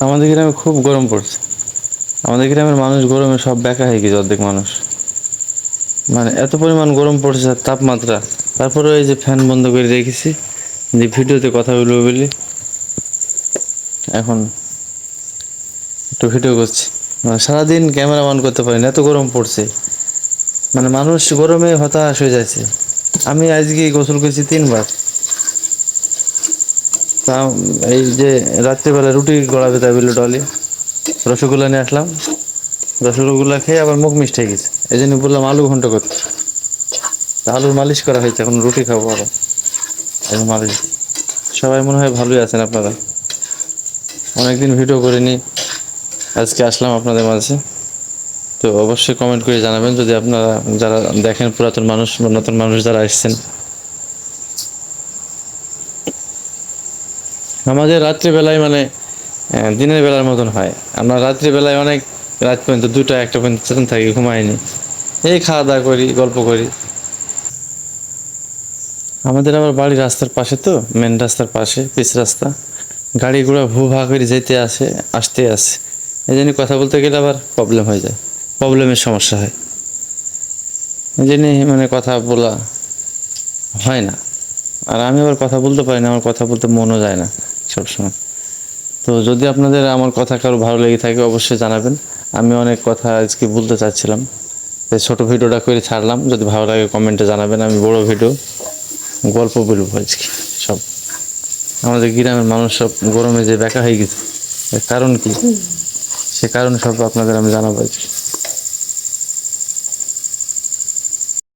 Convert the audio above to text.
আমাদের গ্রামে খুব গরম পড়ছে। আমাদের গ্রামের মানুষ গরমে সব বেকা হয়ে গেছে, অর্ধেক মানুষ। মানে এত পরিমাণ গরম পড়ছে তাপমাত্রা। তারপরে এই যে ফ্যান বন্ধ করে রেখেছি, যে ভিডিওতে কথা বলব বলি। এখন একটু ভিডিও করছি। মানে সারাদিন ক্যামেরা অন করতে পারি না, এত গরম পড়ছে। মানে মানুষ গরমে হতাশ হয়ে যাচ্ছে। আমি আজকে গোসল করেছি তিনবার। তা এই যে রাত্রিবেলা রুটি গড়াবে তাই বলল ডলি। রসগোল্লা নিয়ে আসলাম। রসগোল্লা খেয়ে আবার মুখ মিষ্টি হয়ে গেছে। এই জন্য বললাম আলু ঘন্ট করতে। তা আলুর মালিশ করা হয়েছে, এখন রুটি খাব আবার। এখন মালিশ। সবাই মনে হয় ভালোই আছেন আপনারা। অনেকদিন ভিডিও করিনি। আজকে আসলাম আপনাদের মাঝে। তো অবশ্যই কমেন্ট করে জানাবেন। যদি আপনারা, যারা দেখেন পুরাতন মানুষ বা নতুন মানুষ যারা এসছেন আমাদের রাত্রিবেলায় মানে দিনের বেলার মতন হয়। আমরা রাত্রিবেলায় অনেক, রাত পর্যন্ত দুটা, একটা পর্যন্ত চেতন থাকি, ঘুমাইনি। এই খাওয়া দাওয়া করি, গল্প করি। আমাদের আবার বাড়ি রাস্তার পাশে তো মেন রাস্তার পাশে, পিচ রাস্তা। গাড়ি ঘোড়া ভু ভা করে যেতে আসে, আসতে আসে। এই জন্য কথা বলতে গেলে আবার প্রবলেম হয়ে যায়। প্রবলেমের সমস্যা হয়। এই জন্যে মানে কথা বলা হয় না। আর আমি আবার কথা বলতে পারি না, আমার কথা বলতে মনও যায় না। সবসময়। তো যদি আপনাদের আমার কথা কারও ভালো লেগে থাকে, অবশ্যই জানাবেন। আমি অনেক কথা আজকে বলতে চাচ্ছিলাম। তাই ছোটো ভিডিওটা করে ছাড়লাম। যদি ভালো লাগে কমেন্টে জানাবেন। আমি বড় ভিডিও, গল্প বলব আজকে সব। আমাদের গ্রামের মানুষ সব গরমে যে বেকা হয়ে গেছে কারণ কি? সে কারণ সব আপনাদের আমি জানাব আজকে।